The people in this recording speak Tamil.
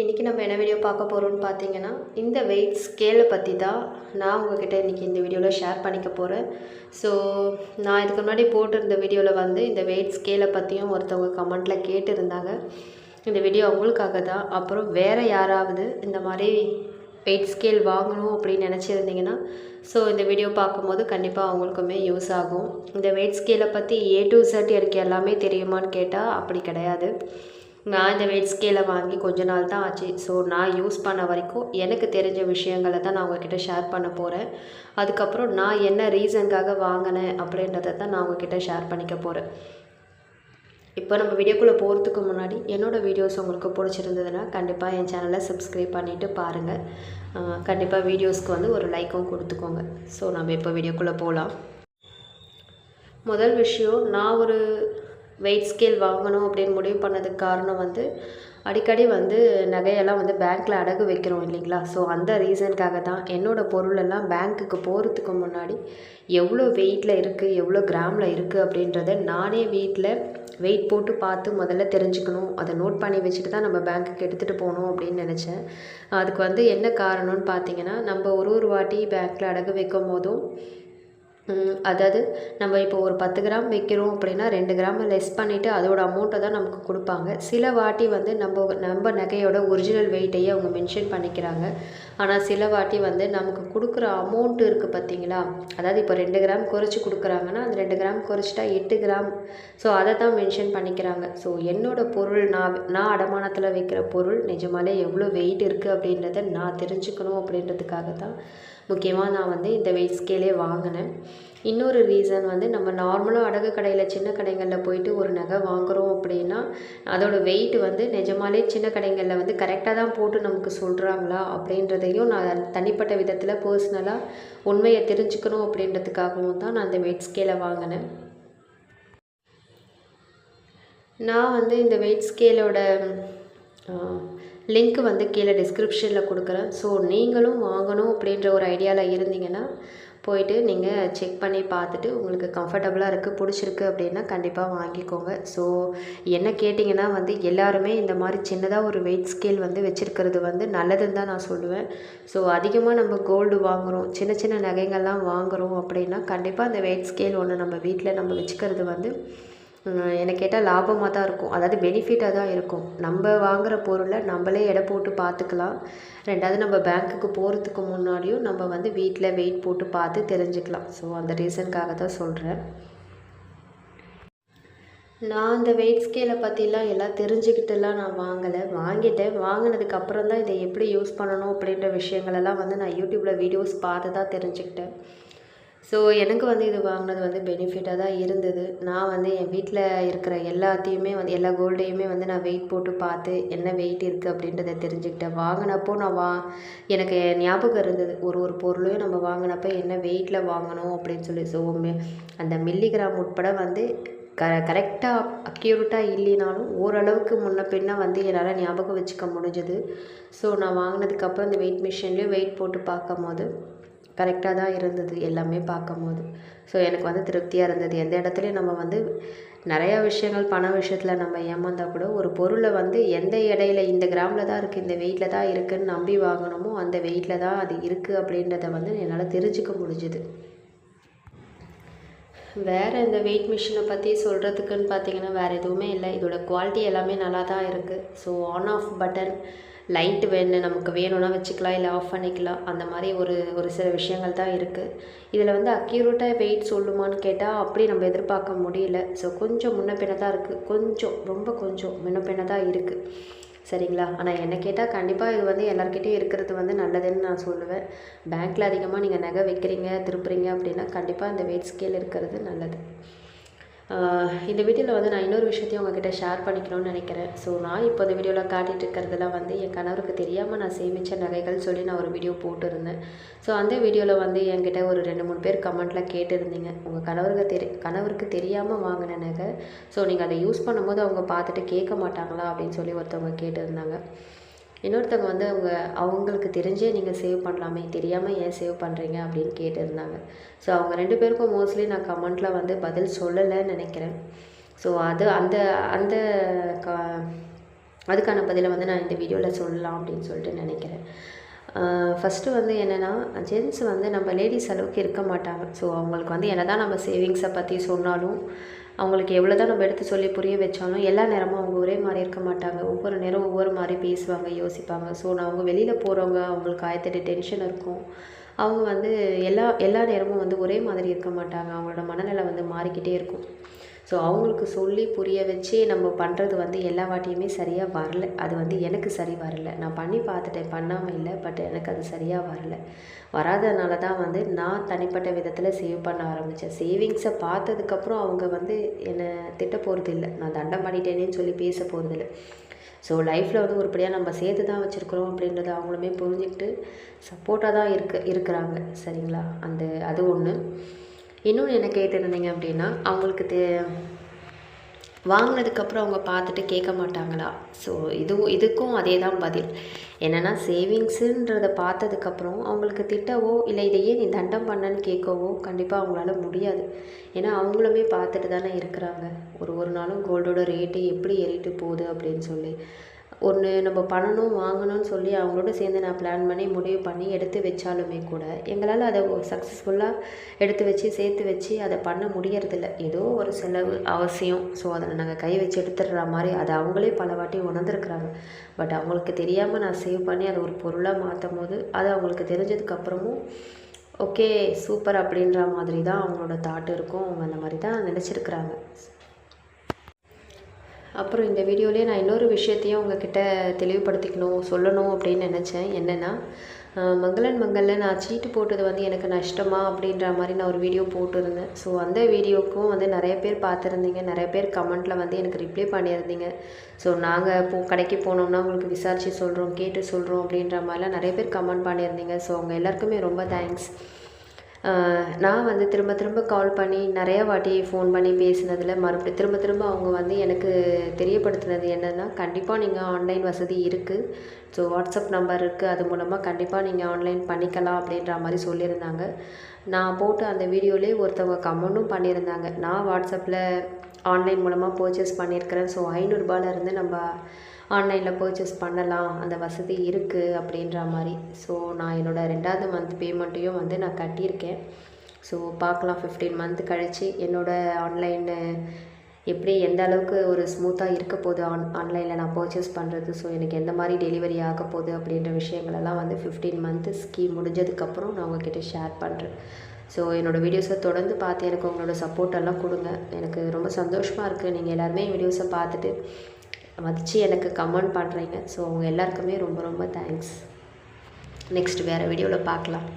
இன்றைக்கி நம்ம என்ன வீடியோ பார்க்க போகிறோம்னு பார்த்தீங்கன்னா இந்த வெயிட் ஸ்கேலை பற்றி தான் நான் உங்ககிட்ட இன்றைக்கி இந்த வீடியோவில் ஷேர் பண்ணிக்க போகிறேன் ஸோ நான் இதுக்கு முன்னாடி போட்டிருந்த வீடியோவில் வந்து இந்த வெயிட் ஸ்கேலை பற்றியும் ஒருத்தவங்க கமெண்ட்டில் கேட்டிருந்தாங்க. இந்த வீடியோ அவங்களுக்காக தான் அப்புறம் வேறு யாராவது இந்த மாதிரி வெயிட் ஸ்கேல் வாங்கணும் அப்படின்னு நினச்சிருந்தீங்கன்னா ஸோ இந்த வீடியோ பார்க்கும்போது கண்டிப்பாக அவங்களுக்குமே யூஸ் ஆகும். இந்த வெயிட் ஸ்கேலை பற்றி ஏ டு செட் எனக்கு எல்லாமே தெரியுமான்னு கேட்டால் அப்படி கிடையாது. நான் இந்த வெயிட் ஸ்கேலை வாங்கி கொஞ்ச நாள் தான் ஆச்சு. ஸோ நான் யூஸ் பண்ண வரைக்கும் எனக்கு தெரிஞ்ச விஷயங்களை தான் நான் உங்ககிட்ட ஷேர் பண்ண போகிறேன் அதுக்கப்புறம் நான் என்ன ரீசனுக்காக வாங்கினேன் அப்படின்றத தான் நான் உங்ககிட்ட ஷேர் பண்ணிக்க போகிறேன் இப்போ நம்ம வீடியோக்குள்ளே போகிறதுக்கு முன்னாடி என்னோடய வீடியோஸ் உங்களுக்கு பிடிச்சிருந்ததுன்னா கண்டிப்பாக என் சேனலை சப்ஸ்கிரைப் பண்ணிவிட்டு பாருங்கள் கண்டிப்பாக வீடியோஸ்க்கு வந்து ஒரு லைக்கும் கொடுத்துக்கோங்க. ஸோ நம்ம இப்போ வீடியோக்குள்ளே போகலாம் முதல் விஷயம் நான் ஒரு வெயிட் ஸ்கேல் வாங்கணும் அப்படின்னு முடிவு பண்ணதுக்கு காரணம் வந்து அடிக்கடி வந்து நகையெல்லாம் வந்து பேங்க்கில் அடகு வைக்கிறோம் இல்லைங்களா? ஸோ அந்த ரீசனுக்காக தான் என்னோடய பொருளெல்லாம் பேங்க்குக்கு போகிறதுக்கு முன்னாடி எவ்வளோ வெயிட்டில் இருக்குது எவ்வளோ கிராமில் இருக்குது அப்படின்றத நானே வீட்டில் வெயிட் போட்டு பார்த்து முதல்ல தெரிஞ்சுக்கணும். அதை நோட் பண்ணி வச்சுட்டு தான் நம்ம பேங்க்குக்கு எடுத்துகிட்டு போகணும் அப்படின்னு நினச்சேன். அதுக்கு வந்து என்ன காரணம்னு பார்த்தீங்கன்னா நம்ம ஒரு ஒரு வாட்டி பேங்க்கில் அடகு வைக்கும் போதும் அதாவது நம்ம இப்போ ஒரு பத்து கிராம் வைக்கிறோம் அப்படின்னா ரெண்டு கிராம் லெஸ் பண்ணிவிட்டு அதோட அமௌண்ட்டை தான் நமக்கு கொடுப்பாங்க. சில வாட்டி வந்து நம்ம நம்ம நகையோட ஒரிஜினல் வெயிட்டையே அவங்க மென்ஷன் பண்ணிக்கிறாங்க. ஆனால் சில வாட்டி வந்து நமக்கு கொடுக்குற அமௌண்ட் இருக்குது பார்த்தீங்களா? அதாவது இப்போ ரெண்டு கிராம் குறைச்சி கொடுக்குறாங்கன்னா அந்த ரெண்டு கிராம் குறைச்சிட்டா எட்டு கிராம். ஸோ அதை தான் மென்ஷன் பண்ணிக்கிறாங்க. ஸோ என்னோடய பொருள் நான் நான் அடமானத்தில் வைக்கிற பொருள் நிஜமாலே எவ்வளோ வெயிட் இருக்குது அப்படின்றத நான் தெரிஞ்சுக்கணும் அப்படின்றதுக்காக தான் முக்கியமாக நான் வந்து இந்த வெயிட் ஸ்கேலே வாங்கினேன். இன்னொரு ரீசன் வந்து நம்ம நார்மலாக அடகு கடையில் சின்ன கடைகளில் போயிட்டு ஒரு நகை வாங்குகிறோம் அப்படின்னா அதோடய வெயிட் வந்து நிஜமாலே சின்ன கடைகளில் வந்து கரெக்டாக தான் போட்டு நமக்கு சொல்கிறாங்களா அப்படின்றதையும் நான் தனிப்பட்ட விதத்தில் பர்சனலாக உண்மையை தெரிஞ்சுக்கணும் அப்படின்றதுக்காகவும் தான் நான் இந்த வெயிட் ஸ்கேலை வாங்கினேன். நான் வந்து இந்த வெயிட் ஸ்கேலோட லிங்க் வந்து கீழே டிஸ்கிரிப்ஷனில் கொடுக்குறேன். ஸோ நீங்களும் வாங்கணும் அப்படின்ற ஒரு ஐடியாவில் இருந்தீங்கன்னா போயிட்டு நீங்கள் செக் பண்ணி பார்த்துட்டு உங்களுக்கு கம்ஃபர்டபுளாக இருக்குது பிடிச்சிருக்கு அப்படின்னா கண்டிப்பாக வாங்கிக்கோங்க. ஸோ என்ன கேட்டிங்கன்னா வந்து எல்லாருமே இந்த மாதிரி சின்னதாக ஒரு வெயிட் ஸ்கேல் வந்து வச்சுருக்கிறது வந்து நல்லதுன்னு தான் நான் சொல்லுவேன். ஸோ அதிகமாக நம்ம கோல்டு வாங்குகிறோம் சின்ன சின்ன நகைங்கள்லாம் வாங்குகிறோம் அப்படின்னா கண்டிப்பாக அந்த வெயிட் ஸ்கேல் ஒன்று நம்ம வீட்டில் நம்ம வச்சுக்கிறது வந்து என்னை கேட்டால் லாபமாக தான் இருக்கும். அதாவது பெனிஃபிட்டாக தான் இருக்கும். நம்ம வாங்குகிற பொருளை நம்மளே எடை போட்டு பார்த்துக்கலாம் ரெண்டாவது நம்ம பேங்க்குக்கு போகிறதுக்கு முன்னாடியும் நம்ம வந்து வீட்டில் வெயிட் போட்டு பார்த்து தெரிஞ்சுக்கலாம். ஸோ அந்த ரீசனுக்காக தான் சொல்கிறேன் நான் அந்த வெயிட் ஸ்கேலை பற்றிலாம் எல்லாம் தெரிஞ்சுக்கிட்டுலாம் நான் வாங்கலை. வாங்கிட்டேன். வாங்கினதுக்கு அப்புறம் தான் இதை எப்படி யூஸ் பண்ணணும் அப்படின்ற விஷயங்களெல்லாம் வந்து நான் யூடியூப்பில் வீடியோஸ் பார்த்து தான் தெரிஞ்சுக்கிட்டேன். ஸோ எனக்கு வந்து இது வாங்கினது வந்து பெனிஃபிட்டாக தான் இருந்தது. நான் வந்து என் வீட்டில் இருக்கிற எல்லாத்தையுமே வந்து எல்லா கோல்டையுமே வந்து நான் வெயிட் போட்டு பார்த்து என்ன வெயிட் இருக்குது அப்படின்றத தெரிஞ்சுக்கிட்டேன். வாங்கினப்போ நான் வா எனக்கு ஞாபகம் இருந்தது. ஒரு ஒரு பொருளையும் நம்ம வாங்கினப்போ என்ன வெயிட்டில் வாங்கணும் அப்படின்னு சொல்லி. ஸோ அந்த மில்லிகிராம் உட்பட வந்து க கரெக்டாக அக்யூரேட்டாக இல்லைனாலும் ஓரளவுக்கு முன்ன பின்ன வந்து என்னால் ஞாபகம் வச்சுக்க முடிஞ்சுது. ஸோ நான் வாங்கினதுக்கப்புறம் இந்த வெயிட் மிஷின்லேயும் வெயிட் போட்டு பார்க்கும் போது கரெக்டாக தான் இருந்தது எல்லாமே பார்க்கும் போது ஸோ எனக்கு வந்து திருப்தியாக இருந்தது. எந்த இடத்துலையும் நம்ம வந்து நிறையா விஷயங்கள் பண விஷயத்தில் நம்ம ஏமாந்தால் கூட ஒரு பொருளை வந்து எந்த இடையில இந்த கிராமில் தான் இருக்குது இந்த வெயிட்டில் தான் இருக்குதுன்னு நம்பி வாங்கினோமோ அந்த வெயிட்டில் தான் அது இருக்குது அப்படின்றத வந்து என்னால் தெரிஞ்சுக்க முடிஞ்சுது. வேறு இந்த வெயிட் மிஷினை பற்றி சொல்கிறதுக்குன்னு பார்த்தீங்கன்னா வேறு எதுவுமே இல்லை. இதோட குவாலிட்டி எல்லாமே நல்லா தான் இருக்குது so on off button light வேணும் நமக்கு வேணும்னா வச்சுக்கலாம் இல்லை ஆஃப் பண்ணிக்கலாம். அந்த மாதிரி ஒரு ஒரு சில விஷயங்கள் தான் இருக்குது இதில் வந்து அக்யூரேட்டாக வெயிட் சொல்லுமான்னு கேட்டால் அப்படி நம்ம எதிர்பார்க்க முடியல. ஸோ கொஞ்சம் முன்ன பின்ன தான் இருக்குது கொஞ்சம் ரொம்ப கொஞ்சம் முன்ன பின்ன தான் இருக்குது சரிங்களா? ஆனால் என்னை கேட்டால் கண்டிப்பாக இது வந்து எல்லாருக்கிட்டையும் இருக்கிறது வந்து நல்லதுன்னு நான் சொல்லுவேன். பேங்க்கில் அதிகமாக நீங்கள் நகை வைக்கிறீங்க திருப்புறீங்க அப்படின்னா கண்டிப்பாக இந்த வெயிட் ஸ்கேல் இருக்கிறது நல்லது. இந்த வீடியோவில் வந்து நான் இன்னொரு விஷயத்தையும் உங்ககிட்ட ஷேர் பண்ணிக்கணும்னு நினைக்கிறேன். ஸோ நான் இப்போ இந்த வீடியோவில் காட்டிகிட்டு இருக்கிறதுலாம் வந்து என் கணவருக்கு தெரியாமல் நான் சேமித்த நகைகள் சொல்லி நான் ஒரு வீடியோ போட்டிருந்தேன். ஸோ அந்த வீடியோவில் வந்து என்கிட்ட ஒரு ரெண்டு மூணு பேர் கமெண்ட்டில் கேட்டிருந்தீங்க. உங்கள் கணவருக்கு தெரி கணவருக்கு தெரியாமல் வாங்கின நகை. ஸோ நீங்கள் அதை யூஸ் பண்ணும்போது அவங்க பார்த்துட்டு கேட்க மாட்டாங்களா அப்படின்னு சொல்லி ஒருத்தவங்க கேட்டிருந்தாங்க. இன்னொருத்தவங்க வந்து அவங்க அவங்களுக்கு தெரிஞ்சே நீங்கள் சேவ் பண்ணலாமே தெரியாமல் ஏன் சேவ் பண்ணுறீங்க அப்படின்னு கேட்டிருந்தாங்க. ஸோ அவங்க ரெண்டு பேருக்கும் மோஸ்ட்லி நான் கமெண்ட்டில் வந்து பதில் சொல்லலைன்னு நினைக்கிறேன். ஸோ அது அந்த அந்த க அதுக்கான பதிலை வந்து நான் இந்த வீடியோவில் சொல்லலாம் அப்படின்னு சொல்லிட்டு நினைக்கிறேன். ஃபஸ்ட்டு வந்து என்னென்னா ஜென்ஸ் வந்து நம்ம லேடிஸ் அளவுக்கு இருக்க மாட்டாங்க. ஸோ அவங்களுக்கு வந்து என்ன தான் நம்ம சேவிங்ஸை பற்றி சொன்னாலும் அவங்களுக்கு எவ்வளோ தான் நம்ம எடுத்து சொல்லி புரிய வச்சாலும் எல்லா நேரமும் அவங்க ஒரே மாதிரி இருக்க மாட்டாங்க. ஒவ்வொரு நேரம் ஒவ்வொரு மாதிரி பேசுவாங்க யோசிப்பாங்க. ஸோ நான் அவங்க வெளியில் போகிறவங்க அவங்களுக்கு ஆயத்தட்டு டென்ஷன் இருக்கும். அவங்க வந்து எல்லா எல்லா நேரமும் வந்து ஒரே மாதிரி இருக்க மாட்டாங்க. அவங்களோட மனநிலை வந்து மாறிக்கிட்டே இருக்கும். ஸோ அவங்களுக்கு சொல்லி புரிய வச்சு நம்ம பண்ணுறது வந்து எல்லா வாட்டியுமே சரியாக வரல. அது வந்து எனக்கு சரி வரல. நான் பண்ணி பார்த்துட்டேன். பண்ணாமல் இல்லை. பட் எனக்கு அது சரியாக வரல. வராதனால தான் வந்து நான் தனிப்பட்ட விதத்தில் சேவ் பண்ண ஆரம்பித்தேன் சேவிங்ஸை பார்த்ததுக்கப்புறம் அவங்க வந்து என்னை திட்ட போகிறது இல்லை. நான் தண்டம் பண்ணிட்டேனேன்னு சொல்லி பேச போகிறது இல்லை. ஸோ லைஃப்பில் வந்து ஒருபடியாக நம்ம சேர்த்து தான் வச்சுருக்குறோம் அப்படின்றத அவங்களுமே புரிஞ்சுக்கிட்டு சப்போர்ட்டாக தான் இருக்க இருக்கிறாங்க. சரிங்களா? அந்த அது ஒன்று இன்னொன்று என்ன கேட்டிருந்தீங்க அப்படின்னா அவங்களுக்கு தே வாங்கினதுக்கப்புறம் அவங்க பார்த்துட்டு கேட்க மாட்டாங்களா? ஸோ இதுவும் இதுக்கும் அதே தான் பதில். என்னென்னா சேவிங்ஸுன்றதை பார்த்ததுக்கப்புறம் அவங்களுக்கு திட்டவோ இல்லை இதையே நீ தண்டம் பண்ணன்னு கேட்கவோ கண்டிப்பாக அவங்களால முடியாது. ஏன்னா அவங்களுமே பார்த்துட்டு தானே இருக்கிறாங்க. ஒரு ஒரு நாளும் கோல்டோட ரேட்டு எப்படி ஏறிட்டு போகுது அப்படின்னு சொல்லி. ஒன்று நம்ம பண்ணணும் வாங்கணும்னு சொல்லி அவங்களோட சேர்ந்து நான் பிளான் பண்ணி முடிவு பண்ணி எடுத்து வச்சாலுமே கூட எங்களால் அதை சக்ஸஸ்ஃபுல்லாக எடுத்து வச்சு சேர்த்து வச்சு அதை பண்ண முடியறதில்ல. ஏதோ ஒரு செலவு அவசியம். ஸோ அதில் நாங்கள் கை வச்சு எடுத்துடுற மாதிரி அதை அவங்களே பல வாட்டி உணர்ந்துருக்குறாங்க. பட் அவங்களுக்கு தெரியாமல் நான் சேவ் பண்ணி அதை ஒரு பொருளாக மாற்றும் போது அது அவங்களுக்கு தெரிஞ்சதுக்கப்புறமும் ஓகே சூப்பர் அப்படின்ற மாதிரி தான் அவங்களோட தாட் இருக்கும். அவங்க அந்த மாதிரி தான் நினச்சிருக்கிறாங்க. அப்புறம் இந்த வீடியோலேயே நான் இன்னொரு விஷயத்தையும் உங்ககிட்ட தெளிவுபடுத்திக்கணும் சொல்லணும் அப்படின்னு நினச்சேன். என்னென்னா மங்களன் மங்களில் நான் சீட்டு போட்டது வந்து எனக்கு நஷ்டமா அப்படின்ற மாதிரி நான் ஒரு வீடியோ போட்டிருந்தேன். ஸோ அந்த வீடியோக்கும் வந்து நிறைய பேர் பார்த்துருந்தீங்க. நிறைய பேர் கமெண்ட்டில் வந்து எனக்கு ரிப்ளை பண்ணியிருந்தீங்க. ஸோ நாங்கள் போ கடைக்கு போனோம்னா உங்களுக்கு விசாரித்து சொல்கிறோம் கேட்டு சொல்கிறோம் அப்படின்ற மாதிரிலாம் நிறைய பேர் கமெண்ட் பண்ணியிருந்தீங்க. ஸோ அவங்க எல்லாருக்குமே ரொம்ப தேங்க்ஸ் நான் வந்து திரும்ப திரும்ப கால் பண்ணி நிறையா வாட்டி ஃபோன் பண்ணி பேசினதில் மறுபடியும் திரும்ப திரும்ப அவங்க வந்து எனக்கு தெரியப்படுத்தினது என்னென்னா கண்டிப்பாக நீங்கள் ஆன்லைன் வசதி இருக்குது ஸோ வாட்ஸ்அப் நம்பர் இருக்குது அது மூலமாக கண்டிப்பாக நீங்கள் ஆன்லைன் பண்ணிக்கலாம் அப்படின்ற மாதிரி சொல்லியிருந்தாங்க. நான் போட்டு அந்த வீடியோலேயே ஒருத்தவங்க கமெண்ட்டும் பண்ணியிருந்தாங்க. நான் வாட்ஸ்அப்பில் ஆன்லைன் மூலமாக பர்ச்சேஸ் பண்ணியிருக்கிறேன். ஸோ ஐநூறுரூபாலேருந்து நம்ம ஆன்லைனில் பர்ச்சேஸ் பண்ணலாம் அந்த வசதி இருக்குது அப்படின்ற மாதிரி. ஸோ நான் என்னோடய ரெண்டாவது மந்த் பேமெண்ட்டையும் வந்து நான் கட்டியிருக்கேன். ஸோ பார்க்கலாம் ஃபிஃப்டீன் மந்த் கழித்து என்னோடய ஆன்லைனு எப்படி எந்த அளவுக்கு ஒரு ஸ்மூத்தாக இருக்க போகுது ஆன் ஆன்லைனில் நான் பர்ச்சேஸ் பண்ணுறது ஸோ எனக்கு எந்த மாதிரி டெலிவரி ஆக போகுது அப்படின்ற விஷயங்களெல்லாம் வந்து ஃபிஃப்டீன் மந்த்து ஸ்கீம் முடிஞ்சதுக்கப்புறம் நான் உங்ககிட்ட ஷேர் பண்ணுறேன் ஸோ என்னோடய வீடியோஸை தொடர்ந்து பார்த்து எனக்கு உங்களோட சப்போர்ட் எல்லாம் கொடுங்க. எனக்கு ரொம்ப சந்தோஷமாக இருக்குது நீங்கள் எல்லாருமே வீடியோஸை பார்த்துட்டு மதித்து எனக்கு கமெண்ட் பண்ணுறீங்க ஸோ அவங்க எல்லாருக்குமே ரொம்ப ரொம்ப தேங்க்ஸ் நெக்ஸ்ட் வேறு வீடியோவில் பார்க்கலாம்.